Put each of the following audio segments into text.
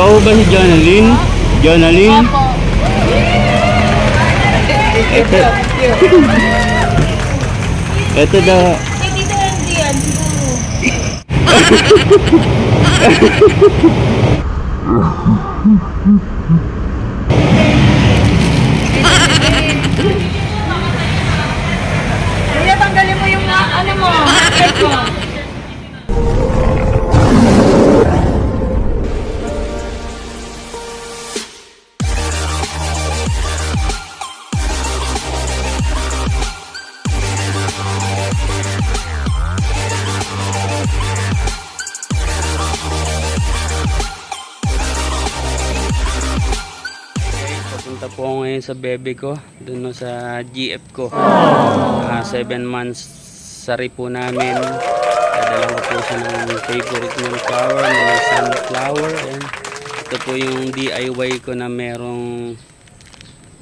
Ikaw ba si Jonalyn? Jonalyn? Opo. Ito. Ito daw. Kay Tito Andy yan, siguro. Kuya, Papunta po ako ngayon sa bebe ko. Doon sa GF ko. Ah, seven months sari po namin. Dadala ko po siya ng favorite niyang flower may sunflower. And ito po yung DIY ko na merong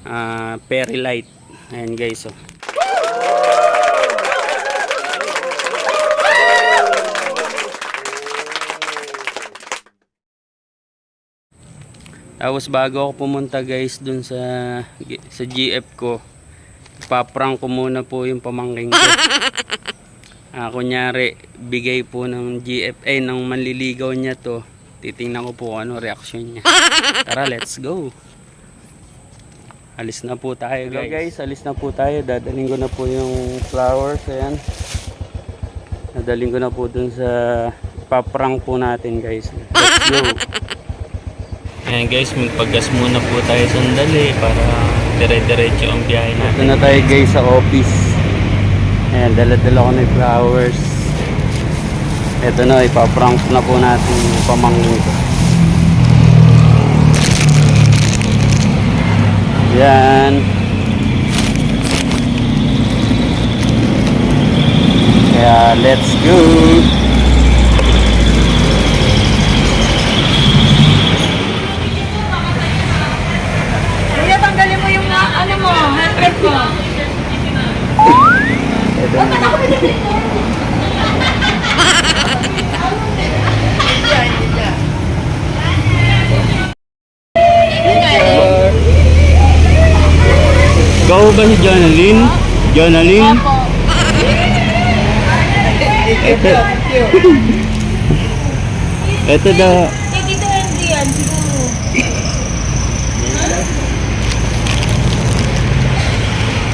ah, fairy light. Ayan guys. Oh. Tapos bago ako pumunta guys dun sa sa GF ko, paprank ko muna po yung pamangking ko. Ah, kunyari, bigay po ng GF, eh, ng manliligaw niya to. Titingnan ko po ano reaction niya. Tara, let's go. Alis na po tayo guys. guys, alis na po tayo. Dadaling ko na po yung flowers. Ayan. Dadaling ko na po dun sa paprank po natin guys. Let's go. Ayan guys, magpagas muna po tayo sandali para dire-diretso ang biyahe natin. Ito na tayo guys sa office. Ayan, dala-dala ko na yung flowers. Ito na, ipaprank na po natin yung pamangkin ko. Yan. Kaya, let's go! Kuya, tanggalin mo yung ah, ano mo, headset mo. Ito na. Ikaw ba si Jonalyn? Jonalyn? Opo. Ito. Ito daw. Andy yan, siguro.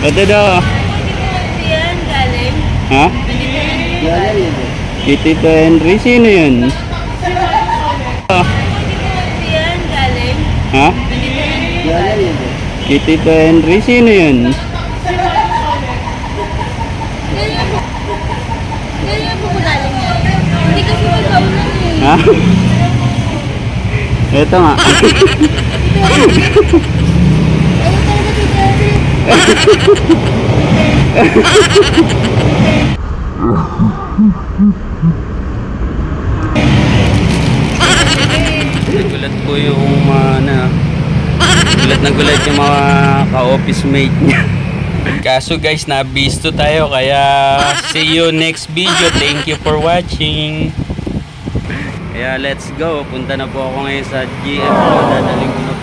Ito daw. Ha? Kay Tito Henry, sino yun? Ha? Yan. Hindi kasi magkaunan eh. Ha? Ito nga. Nagulat po yung mga na gulat na gulat yung mga ka-office mate niya. Kaso guys, nabisto tayo kaya see you next video. Thank you for watching. Kaya let's go. Punta na po ako ngayon sa GF. Dadaling ko